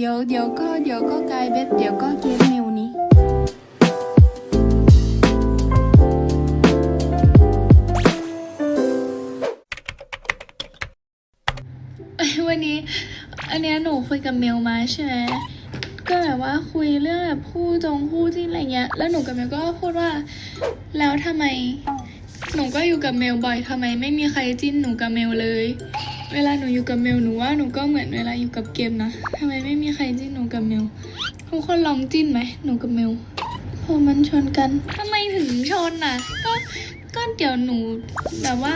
เดี๋ยวเดี๋ยวก็เดี๋ยวก็กลายเบ็ดเดี๋ยวก็เกมมิวนี้วันนี้ อันเนี้ยหนูคุยกับเมลมาใช่ไหมก็แบบว่าคุยเรื่องแบบคู่จงคู่ที่อะไรเงี้ย แล้วหนูกับเมลก็พูดว่า แล้วทำไม หนูก็อยู่กับเมลบ่อยทำไม ไม่มีใครจิ้นหนูกับเมลเลย เวลาหนูอยู่กับเมลหนูว่าหนูก็เหมือนเวลาอยู่กับเกมนะทำไมไม่มีใครจิ้นหนูกับเมลทุกคนลองจิ้นไหมหนูกับเมลพอมันชนกันทำไมถึงชนน่ะ ก็ก็เดี๋ยวหนูแบบว่า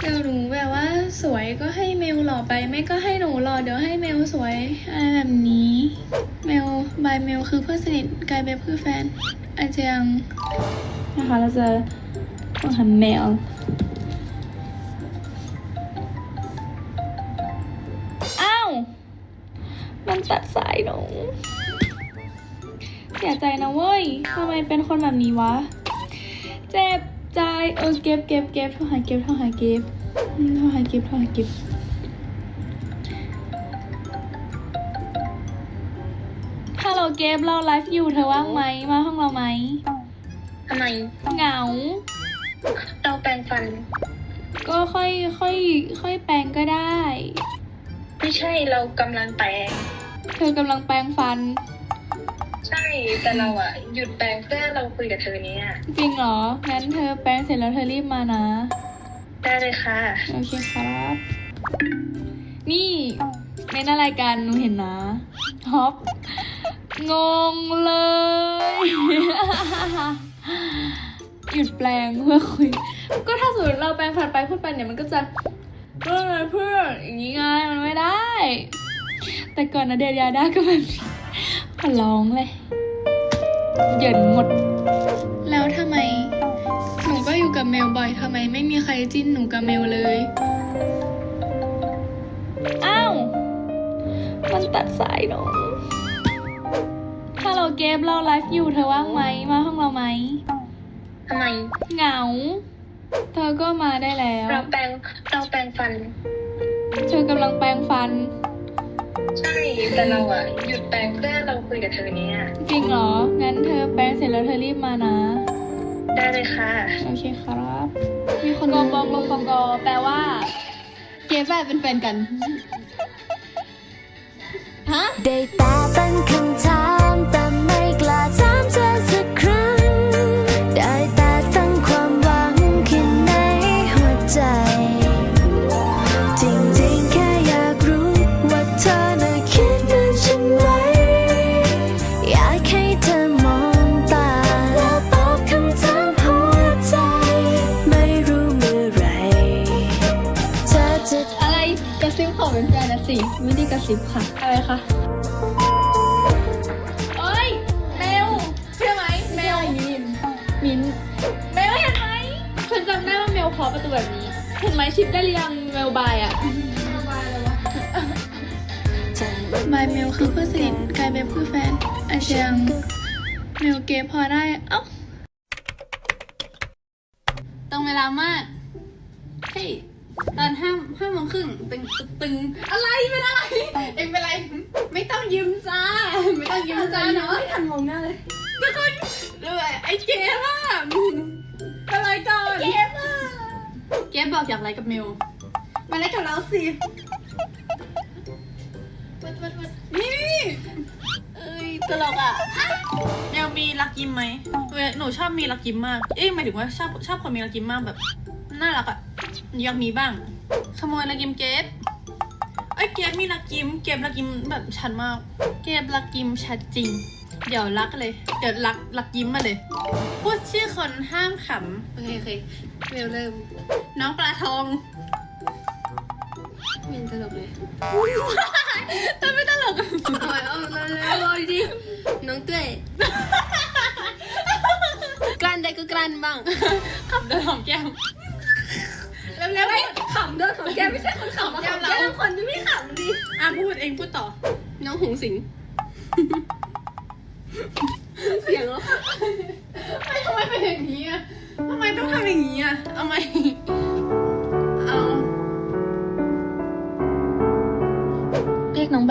เดี๋ยวหนูแบบว่าสวยก็ให้เมลหล่อไปไม่ก็ให้หนูหล่อเดี๋ยวให้เมลสวยอะไรแบบนี้ เมลบายเมลคือเพื่อนสนิทกลายเป็นเพื่อนแฟนอาจจะยังนะคะเราจะต้องหันเมล มันตัดสายหนูเสียใจนะเว้ยทำไมเป็นคนแบบนี้วะ เจ็บใจเออเก็บเก็บเก็บโทรหาเก็บโทรหาเก็บอืมโทรหาเก็บโทรหาเก็บฮัลโหลเก็บเราไลฟ์อยู่เธอว่างไหมมาห้องเราไหมทำไมเหงา เราแปรงฟัน ก็ค่อยค่อยค่อยแปรงก็ได้ ไม่ใช่เรากำลังแปรง เธอกำลังแปรงฟัน ใช่แต่เราอะหยุดแปรงเพื่อเราคุยกับเธอเนี่ยจริงเหรอ งั้นเธอแปรงเสร็จแล้วเธอรีบมานะ ได้เลยค่ะ โอเคครับ นี่เป็นอะไรกันหนูเห็นนะฮอปงงเลย หยุดแปลงเพื่อคุย ก็ถ้าสมมติเราแปลงผ่านไปพูดไปเนี่ยมันก็จะเพื่อนเพื่อนอย่างนี้ไงมันไม่ได้ แต่ก่อนนะเดียยาด้าก็แบบนี้ขอร้องเลยเหยินหมด แล้วทำไม หนูก็อยู่กับเมลบ่อยทำไมไม่มีใครจิ้นหนูกับเมลเลย อ้าว มันตัดสายหนูฮัลโหลเกมเราไลฟ์อยู่เธอว่างไหม มาห้องเราไหม ทำไม เหงา เธอก็มาได้แล้ว เราแปรงเราแปรงฟัน เธอกำลังแปรงฟัน ใช่ แต่เราอะหยุดแปรงเพื่อเราคุยกับเธอเนี่ย จริงเหรอ งั้นเธอแปรงเสร็จแล้วเธอรีบมานะ ได้เลยค่ะ โอเคครับ มีคนกบกกกแปลว่าเกฟแบบเป็นแฟนกัน ฮะ ได้แต่ตั้งคำถาม อะไรกระซิบของเป็นแฟนนะสิ ไม่ได้กระซิบค่ะ อะไรคะโอ้ยแมวใช่อไหมแมวมินมินแมวเห็นไหมฉันจำได้ว่าแมวเคาะประตูแบบนี้ เห็นไหมชิปได้หรือยังแมวบายอะบายเมลคือเพื่อนสนิทกลายเป็นเพื่อนแฟน อาจจะยังเมลเกพอได้ เอ้าตรงเวลามาก เฮ้ยตอนห้าห้าโมงครึ่งตึงตึงตึงอะไรเป็นอะไรเอ็งเป็นอะไร ไม่ต้องยิ้มจ้า ไม่ต้องยิ้มจ้าเนาะไม่ทันมองหน้าเลยทุกคนด้วยไอ้เกมอะอะไรก่อนเกมอะเกมบอกอยากไลค์กับเมลมาไลค์กับเราสิวัดวัดวัดนี่เอ้ย ตลกอะแมวมีรักยิ้มไหมเวลาหนูชอบมีรักยิ้มมาก เอ้ยหมายถึงว่าชอบชอบคนมีรักยิ้มมากแบบน่ารักอะอยากมีบ้าง ขโมยรักยิ้มเกดเอ้เกดมีรักยิ้ม เกดรักยิ้มแบบชัดมาก เกดรักยิ้มชัดจริง เดี๋ยวรักเลย เดี๋ยวรักรักยิ้มมาเลย พูดชื่อคนห้ามขำโอเคโอเคเวลเริ่ม น้องปลาทอง เมียนตลกเลยทำไมตลกอะเอาเอาเอาเอาเอาดิน้องเต้ยกลั้นได้ก็กลั้นบ้างขับเดินหอมแก้มเร็วๆขำเด้อของแกไม่ใช่คนขำมาขำแกคนที่ไม่ขำดิอะพูดเองพูดต่อ น้องหงสิงเสียงแล้วไม่ทำไมเป็นอย่างนี้อะทำไมต้องทำอย่างนี้อะเอาไหม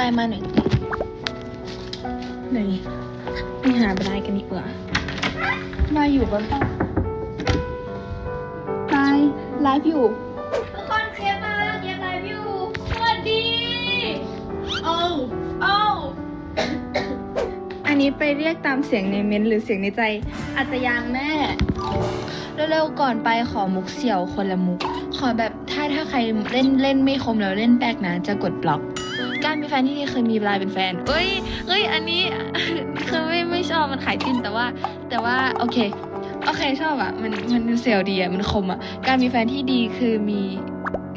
เรียกน้องใบมาหน่อยไหนไปหาบรายกันดีกว่าบายอยู่ปะบายไลฟ์อยู่ ทุกคนเคลียร์มาเกียร์ไลฟ์อยู่ สวัสดี โอ้โอ้อันนี้ไปเรียกตามเสียงในเม้นท์หรือเสียงในใจ อาจจะยังแม่ เร็วๆก่อนไปขอมุกเสี่ยวคนละมุก ขอแบบถ้าถ้าใครเล่นเล่นไม่คมแล้วเล่นแปลกนะจะกดบล็อก การมีแฟนที่ดีเคยมีไลน์เป็นแฟนเอ้ยเอ้ย อันนี้คือไม่ไม่ชอบมันขายจิ้นแต่ว่า แต่ว่าโอเคโอเคชอบอะมันมันเซลดีอะมันคมอะการมีแฟนที่ดีคือมี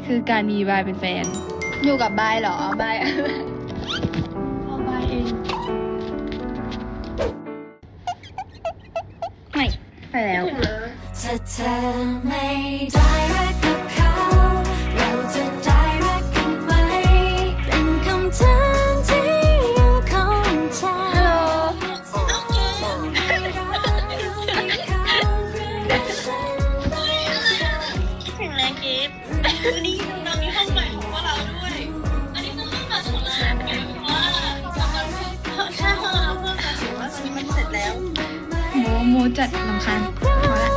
คือการมีบายเป็นแฟน อยู่กับบายเหรอบายเอาบายเองไม่ไปแล้วถ้าเธอไม่ได้ โมโมจัดลำคาญพอละ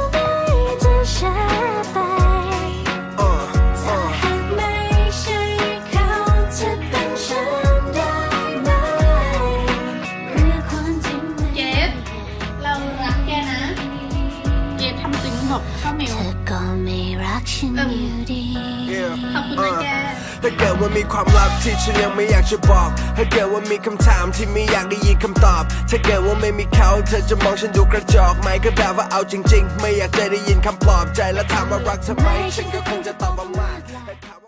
ว่ามีความลับที่ฉันยังไม่อยากจะบอก ถ้าเกิดว่ามีคำถามที่ไม่อยากได้ยินคำตอบ ถ้าเกิดว่าไม่มีเขาเธอจะมองฉันดูกระจอกไหมก็แปลว่าเอาจริง ๆ ไม่อยากจะได้ยินคำปลอบใจแล้วถามว่ารักทำไมฉันก็คงจะตอบว่ามาก